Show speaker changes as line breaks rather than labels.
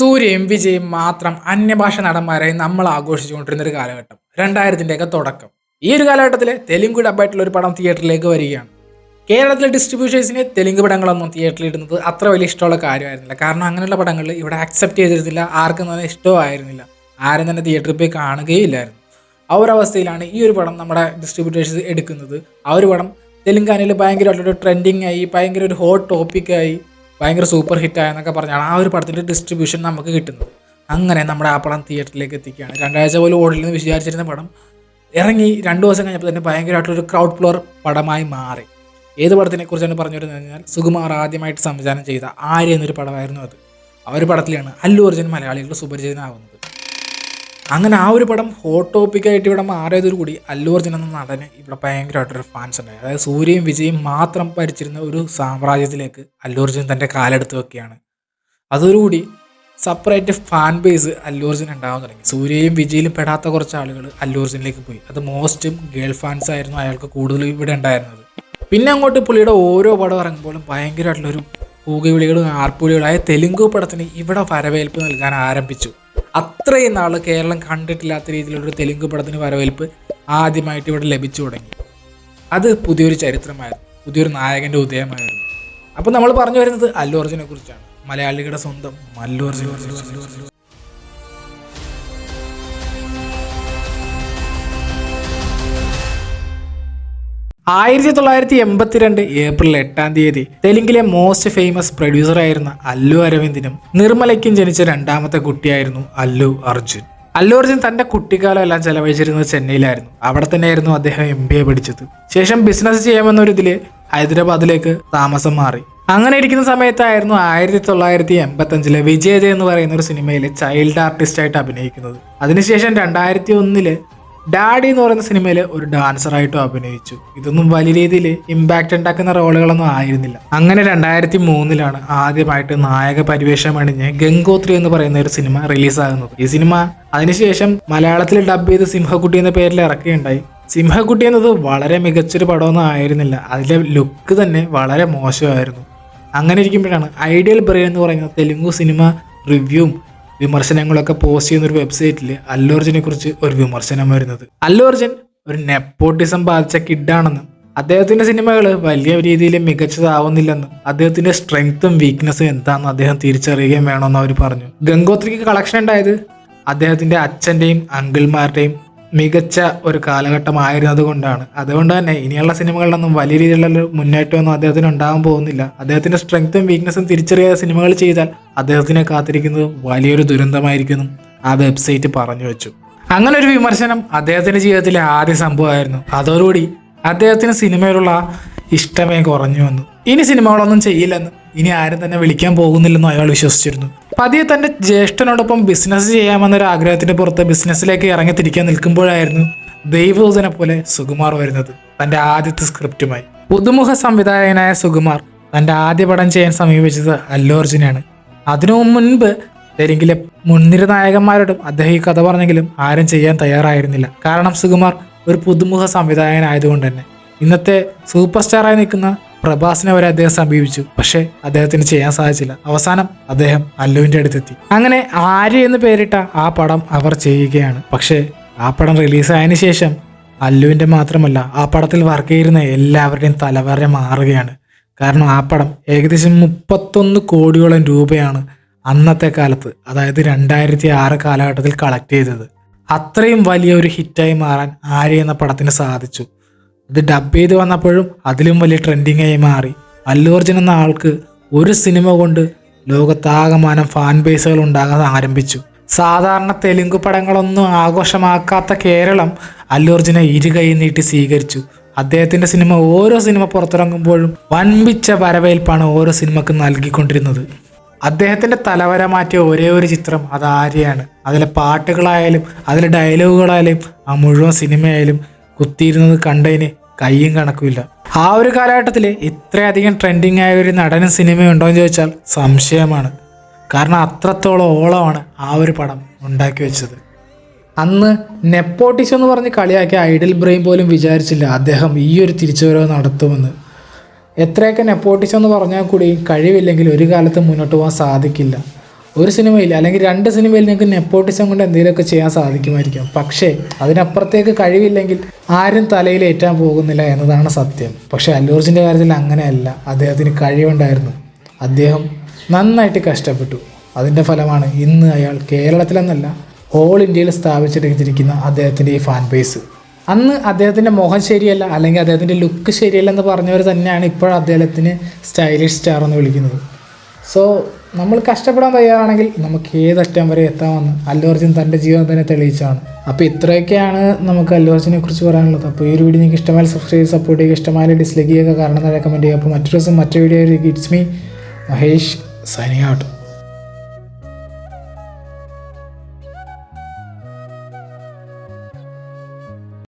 സൂര്യയും വിജയും മാത്രം അന്യഭാഷ നടന്മാരായി നമ്മൾ ആഘോഷിച്ചുകൊണ്ടിരുന്ന ഒരു കാലഘട്ടം. രണ്ടായിരത്തിന്റെയൊക്കെ തുടക്കം. ഈ ഒരു കാലഘട്ടത്തിൽ തെലുങ്ക് ഡബായിട്ടുള്ള ഒരു പടം തിയേറ്ററിലേക്ക് വരികയാണ്. കേരളത്തിലെ ഡിസ്ട്രിബ്യൂഷേഴ്സിന് തെലുങ്ക് പടങ്ങളൊന്നും തിയേറ്ററിൽ ഇടുന്നത് അത്ര വലിയ ഇഷ്ടമുള്ള കാര്യമായിരുന്നില്ല. കാരണം അങ്ങനെയുള്ള പടങ്ങൾ ഇവിടെ അക്സെപ്റ്റ് ചെയ്തിരുന്നില്ല. ആർക്കും തന്നെ ഇഷ്ടമായിരുന്നില്ല. ആരും തന്നെ തിയേറ്ററിൽ പോയി കാണുകയില്ലായിരുന്നു. ആ ഒരു അവസ്ഥയിലാണ് ഈ ഒരു പടം നമ്മുടെ ഡിസ്ട്രിബ്യൂട്ടേഴ്സ് എടുക്കുന്നത്. ആ ഒരു പടം തെലുങ്കാനയിൽ ഭയങ്കരമായിട്ടൊരു ട്രെൻഡിങ് ആയി ഭയങ്കര ഒരു ഹോട്ട് ടോപ്പിക്കായി ഭയങ്കര സൂപ്പർ ഹിറ്റ് ആയെന്നൊക്കെ പറഞ്ഞാണ് ആ ഒരു പടത്തിന്റെ ഡിസ്ട്രിബ്യൂഷൻ നമുക്ക് കിട്ടുന്നത്. അങ്ങനെ നമ്മുടെ ആ പടം തിയേറ്ററിലേക്ക് എത്തിക്കുകയാണ്. രണ്ടാഴ്ച പോലും ഓടില്ലെന്ന് വിചാരിച്ചിരുന്ന പടം ഇറങ്ങി രണ്ട് ദിവസം കഴിഞ്ഞപ്പോൾ തന്നെ ഭയങ്കരമായിട്ടൊരു ക്രൗഡ് ഫ്ലോർ പടമായി മാറി. ഏത് പടത്തിനെ കുറിച്ചാണ് പറഞ്ഞു വരുന്നത് കഴിഞ്ഞാൽ സുകുമാർ ആദ്യമായിട്ട് സംവിധാനം ചെയ്ത ആര്യ എന്നൊരു പടമായിരുന്നു അത്. ആ ഒരു പടത്തിലാണ് അല്ലു അർജുൻ മലയാളികൾ സുപരിചിതനാവുന്നത് അങ്ങനെ ആ ഒരു പടം ഹോട്ട് ടോപ്പിക്കായിട്ട് ഇവിടെ മാറിയതോടുകൂടി അല്ലു അർജുൻ എന്ന നടന് ഇവിടെ ഭയങ്കരമായിട്ടൊരു ഫാൻസ് ഉണ്ടായി അതായത് സൂര്യയും വിജയും മാത്രം ഭരിച്ചിരുന്ന ഒരു സാമ്രാജ്യത്തിലേക്ക് അല്ലു അർജുൻ തന്റെ കാലെടുത്ത് വെക്കുകയാണ്. അതോടുകൂടി separate fan base Allu Arjun ഉണ്ടാകാൻ തുടങ്ങി. സൂര്യയും വിജയിലും പെടാത്ത കുറച്ച് ആളുകൾ അല്ലു അർജുനിലേക്ക് പോയി. അത് മോസ്റ്റും ഗേൾ ഫാൻസ് ആയിരുന്നു അയാൾക്ക് കൂടുതലും ഇവിടെ ഉണ്ടായിരുന്നത്. പിന്നെ അങ്ങോട്ട് പുള്ളിയുടെ ഓരോ പടം ഇറങ്ങുമ്പോഴും ഭയങ്കരമായിട്ടുള്ളൊരു പൂകവിളികളും ആർപ്പുവിളികളും ആയ തെലുങ്ക് പടത്തിന് ഇവിടെ വരവേൽപ്പ് നൽകാൻ ആരംഭിച്ചു. അത്രയും നാൾ കേരളം കണ്ടിട്ടില്ലാത്ത രീതിയിലുള്ളൊരു തെലുങ്ക് പടത്തിന് വരവേൽപ്പ് ആദ്യമായിട്ട് ഇവിടെ ലഭിച്ചു തുടങ്ങി. അത് പുതിയൊരു ചരിത്രമായിരുന്നു. പുതിയൊരു നായകന്റെ ഉദയമായിരുന്നു. അപ്പോൾ നമ്മൾ പറഞ്ഞു വരുന്നത് അല്ലു അർജുനെ കുറിച്ചാണ്. മലയാളികളുടെ സ്വന്തം മല്ലു അർജുൻ ആയിരത്തി തൊള്ളായിരത്തി എൺപത്തിരണ്ട് ഏപ്രിൽ എട്ടാം തീയതി തെലുങ്കിലെ മോസ്റ്റ് ഫേമസ് പ്രൊഡ്യൂസർ ആയിരുന്ന അല്ലു അരവിന്ദിനും നിർമ്മലയ്ക്കും ജനിച്ച രണ്ടാമത്തെ കുട്ടിയായിരുന്നു അല്ലു അർജുൻ. അല്ലു അർജുൻ തന്റെ കുട്ടിക്കാലം എല്ലാം ചെലവഴിച്ചിരുന്നത് ചെന്നൈയിലായിരുന്നു. അവിടെ തന്നെയായിരുന്നു അദ്ദേഹം എം ബി എ പഠിച്ചത്. ശേഷം ബിസിനസ് ചെയ്യാമെന്നൊരു ഇതിൽ ഹൈദരാബാദിലേക്ക് താമസം മാറി. അങ്ങനെ ഇരിക്കുന്ന സമയത്തായിരുന്നു ആയിരത്തി തൊള്ളായിരത്തി എൺപത്തി അഞ്ചിലെ വിജയജ എന്ന് പറയുന്ന ഒരു സിനിമയിൽ ചൈൽഡ് ആർട്ടിസ്റ്റ് ആയിട്ട് അഭിനയിക്കുന്നത്. അതിനുശേഷം രണ്ടായിരത്തി ഒന്നിൽ ഡാഡി എന്ന് പറയുന്ന സിനിമയിൽ ഒരു ഡാൻസറായിട്ടും അഭിനയിച്ചു. ഇതൊന്നും വലിയ രീതിയിൽ ഇമ്പാക്റ്റ് ഉണ്ടാക്കുന്ന റോളുകളൊന്നും ആയിരുന്നില്ല. അങ്ങനെ രണ്ടായിരത്തി മൂന്നിലാണ് ആദ്യമായിട്ട് നായക പരിവേഷം അണിഞ്ഞ് ഗംഗോത്രി എന്ന് പറയുന്ന ഒരു സിനിമ റിലീസാകുന്നത്. ഈ സിനിമ അതിനുശേഷം മലയാളത്തിൽ ഡബ് ചെയ്ത് സിംഹക്കുട്ടി എന്ന പേരിൽ ഇറക്കുകയുണ്ടായി. സിംഹക്കുട്ടി എന്നത് വളരെ മികച്ചൊരു പടമൊന്നും ആയിരുന്നില്ല. അതിലെ ലുക്ക് തന്നെ വളരെ മോശമായിരുന്നു. അങ്ങനെ ഇരിക്കുമ്പോഴാണ് ഐഡിയൽ ബ്രെയിൻ എന്ന് പറയുന്ന തെലുങ്കു സിനിമ റിവ്യൂവും വിമർശനങ്ങളൊക്കെ പോസ്റ്റ് ചെയ്യുന്ന ഒരു വെബ്സൈറ്റിൽ അല്ലു അർജുനെ കുറിച്ച് ഒരു വിമർശനം വരുന്നത്. അല്ലു അർജുൻ ഒരു നെപ്പോട്ടിസം ബാധിച്ച കിഡാണെന്നും അദ്ദേഹത്തിന്റെ സിനിമകൾ വലിയ രീതിയിൽ മികച്ചതാവുന്നില്ലെന്നും അദ്ദേഹത്തിന്റെ സ്ട്രെങ്ത്തും വീക്ക്നെസ്സും എന്താണെന്ന് അദ്ദേഹം തിരിച്ചറിയുകയും വേണമെന്ന് അവർ പറഞ്ഞു. ഗംഗോത്രിക്ക് കളക്ഷൻ ഉണ്ടായത് അദ്ദേഹത്തിന്റെ അച്ഛന്റെയും അങ്കിൾമാരുടെയും മികച്ച ഒരു കാലഘട്ടമായിരുന്നത് കൊണ്ടാണ് അതുകൊണ്ട് തന്നെ ഇനിയുള്ള സിനിമകളിലൊന്നും വലിയ രീതിയിലുള്ള മുന്നേറ്റമൊന്നും അദ്ദേഹത്തിന് ഉണ്ടാകാൻ പോകുന്നില്ല. അദ്ദേഹത്തിന്റെ സ്ട്രെങ്ത്തും വീക്ക്നെസ്സും തിരിച്ചറിയാതെ സിനിമകൾ ചെയ്താൽ അദ്ദേഹത്തിനെ കാത്തിരിക്കുന്നത് വലിയൊരു ദുരന്തമായിരിക്കുന്നു. ആ വെബ്സൈറ്റ് പറഞ്ഞു വെച്ചു. അങ്ങനെ ഒരു വിമർശനം അദ്ദേഹത്തിന്റെ ജീവിതത്തിലെ ആദ്യ സംഭവമായിരുന്നു. അതോടുകൂടി അദ്ദേഹത്തിന് സിനിമയിലുള്ള ഇഷ്ടമേ കുറഞ്ഞു വന്നു. ഇനി സിനിമകളൊന്നും ചെയ്യില്ലെന്ന് ഇനി ആരും തന്നെ വിളിക്കാൻ പോകുന്നില്ലെന്നും അയാൾ വിശ്വസിച്ചിരുന്നു. പതിയെ തന്റെ ജ്യേഷ്ഠനോടൊപ്പം ബിസിനസ് ചെയ്യാമെന്നൊരു ആഗ്രഹത്തിന്റെ പുറത്ത് ബിസിനസ്സിലേക്ക് ഇറങ്ങി തിരിക്കാൻ നിൽക്കുമ്പോഴായിരുന്നു ദൈവദൂതനെ പോലെ സുകുമാർ വരുന്നത് തന്റെ ആദ്യത്തെ സ്ക്രിപ്റ്റുമായി പുതുമുഖ സംവിധായകനായ സുകുമാർ തന്റെ ആദ്യ പടം ചെയ്യാൻ സമീപിച്ചത് അല്ലു അർജുനാണ് അതിനു മുൻപ് തെലുങ്കിലെ മുൻനിര നായകന്മാരോടും അദ്ദേഹം ഈ കഥ പറഞ്ഞെങ്കിലും ആരും ചെയ്യാൻ തയ്യാറായിരുന്നില്ല. കാരണം സുകുമാർ ഒരു പുതുമുഖ സംവിധായകനായതുകൊണ്ട് തന്നെ. ഇന്നത്തെ സൂപ്പർ സ്റ്റാറായി നിൽക്കുന്ന പ്രഭാസിനെ വരെ അദ്ദേഹം സമീപിച്ചു. പക്ഷേ അദ്ദേഹത്തിന് ചെയ്യാൻ സാധിച്ചില്ല. അവസാനം അദ്ദേഹം അല്ലുവിന്റെ അടുത്തെത്തി. അങ്ങനെ ആര്യ എന്ന് പേരിട്ട ആ പടം അവർ ചെയ്യുകയാണ്. പക്ഷേ ആ പടം റിലീസായതിനു ശേഷം അല്ലുവിന്റെ മാത്രമല്ല ആ പടത്തിൽ വർക്ക് ചെയ്യുന്ന എല്ലാവരുടെയും തലവരെ മാറുകയാണ്. കാരണം ആ പടം ഏകദേശം മുപ്പത്തൊന്ന് കോടിയോളം രൂപയാണ് അന്നത്തെ കാലത്ത് അതായത് രണ്ടായിരത്തി ആറ് കാലഘട്ടത്തിൽ കളക്ട് ചെയ്തത്. അത്രയും വലിയ ഒരു ഹിറ്റായി മാറാൻ ആര്യ എന്ന പടത്തിന് സാധിച്ചു. ഇത് ഡബ് ചെയ്ത് വന്നപ്പോഴും അതിലും വലിയ ട്രെൻഡിങ് ആയി മാറി. അല്ലു അർജുൻ എന്ന ആൾക്ക് ഒരു സിനിമ കൊണ്ട് ലോകത്താകമാനം ഫാൻ ബേസുകൾ ഉണ്ടാകാൻ ആരംഭിച്ചു. സാധാരണ തെലുങ്ക് പടങ്ങളൊന്നും ആഘോഷമാക്കാത്ത കേരളം അല്ലു അർജുനെ ഇരുകൈ നീട്ടി സ്വീകരിച്ചു. അദ്ദേഹത്തിന്റെ സിനിമ ഓരോ സിനിമ പുറത്തിറങ്ങുമ്പോഴും വൻപിച്ച വരവേൽപ്പാണ് ഓരോ സിനിമക്ക് നൽകിക്കൊണ്ടിരുന്നത്. അദ്ദേഹത്തിന്റെ തലവര മാറ്റിയ ഒരേ ഒരു ചിത്രം അത് അതിലെ പാട്ടുകളായാലും അതിലെ ഡയലോഗുകളായാലും ആ മുഴുവൻ സിനിമയായാലും കുത്തിയിരുന്നത് കണ്ടതിന് കയ്യും കണക്കുമില്ല. ആ ഒരു കാലഘട്ടത്തിൽ ഇത്രയധികം ട്രെൻഡിങ് ആയ ഒരു നടനും സിനിമയും ഉണ്ടോ എന്ന് ചോദിച്ചാൽ സംശയമാണ്. കാരണം അത്രത്തോളം ഓളമാണ് ആ ഒരു പടം ഉണ്ടാക്കി വെച്ചത്. അന്ന് നെപ്പോട്ടിസ് എന്ന് പറഞ്ഞ് കളിയാക്കിയ ഐഡൽ ബ്രെയിൻ പോലും വിചാരിച്ചില്ല അദ്ദേഹം ഈ ഒരു തിരിച്ചുവരവ് നടത്തുമെന്ന്. എത്രയൊക്കെ നെപ്പോട്ടിസം എന്ന് പറഞ്ഞാൽ കൂടി കഴിവില്ലെങ്കിൽ ഒരു കാലത്ത് മുന്നോട്ട് പോകാൻ സാധിക്കില്ല. ഒരു സിനിമയിൽ അല്ലെങ്കിൽ രണ്ട് സിനിമയിൽ നിങ്ങൾക്ക് നെപ്പോട്ടിസം കൊണ്ട് എന്തെങ്കിലുമൊക്കെ ചെയ്യാൻ സാധിക്കുമായിരിക്കും. പക്ഷേ അതിനപ്പുറത്തേക്ക് കഴിവില്ലെങ്കിൽ ആരും തലയിൽ ഏറ്റാൻ പോകുന്നില്ല എന്നതാണ് സത്യം. പക്ഷേ അല്ലൂർജിന്റെ കാര്യത്തിൽ അങ്ങനെയല്ല. അദ്ദേഹത്തിന് കഴിവുണ്ടായിരുന്നു. അദ്ദേഹം നന്നായിട്ട് കഷ്ടപ്പെട്ടു. അതിന്റെ ഫലമാണ് ഇന്ന് അയാൾ കേരളത്തിലെന്നല്ല ഓൾ ഇന്ത്യയിൽ സ്ഥാപിച്ചെടുത്തിരിക്കുന്ന അദ്ദേഹത്തിന്റെ ഈ ഫാൻ ബേസ് അന്ന് അദ്ദേഹത്തിന്റെ മുഖം ശരിയല്ല അല്ലെങ്കിൽ അദ്ദേഹത്തിന്റെ ലുക്ക് ശരിയല്ല എന്ന് പറഞ്ഞവർ തന്നെയാണ് ഇപ്പോൾ അദ്ദേഹത്തിന് സ്റ്റൈലിഷ് സ്റ്റാർ എന്ന് വിളിക്കുന്നത്. സോ നമ്മൾ കഷ്ടപ്പെടാൻ തയ്യാറാണെങ്കിൽ നമുക്ക് ഏതറ്റം വരെ എത്താമെന്ന് അല്ലു അർജുൻ തന്റെ ജീവിതം തന്നെ തെളിയിച്ചാണ്. അപ്പോൾ ഇത്രയൊക്കെയാണ് നമുക്ക് അല്ലു അർജുനെ കുറിച്ച് പറയാനുള്ളത്. അപ്പോൾ ഈ ഒരു വീഡിയോ നിങ്ങൾക്ക് ഇഷ്ടമായ സബ്സ്ക്രൈബ് സപ്പോർട്ട് ചെയ്യുക. ഇഷ്ടമായ ഡിസ്ലൈക്ക് ചെയ്യുക. കാരണം കമന്റ് ചെയ്യുക അപ്പോൾ മറ്റൊരു ദിവസം മറ്റൊരു video it's me Mahesh signing out